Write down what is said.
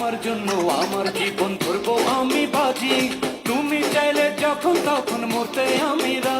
তোমার জন্য আমার জীবন ধরবো আমি বাজি। তুমি চাইলে যখন তখন মরতে আমি রাজি।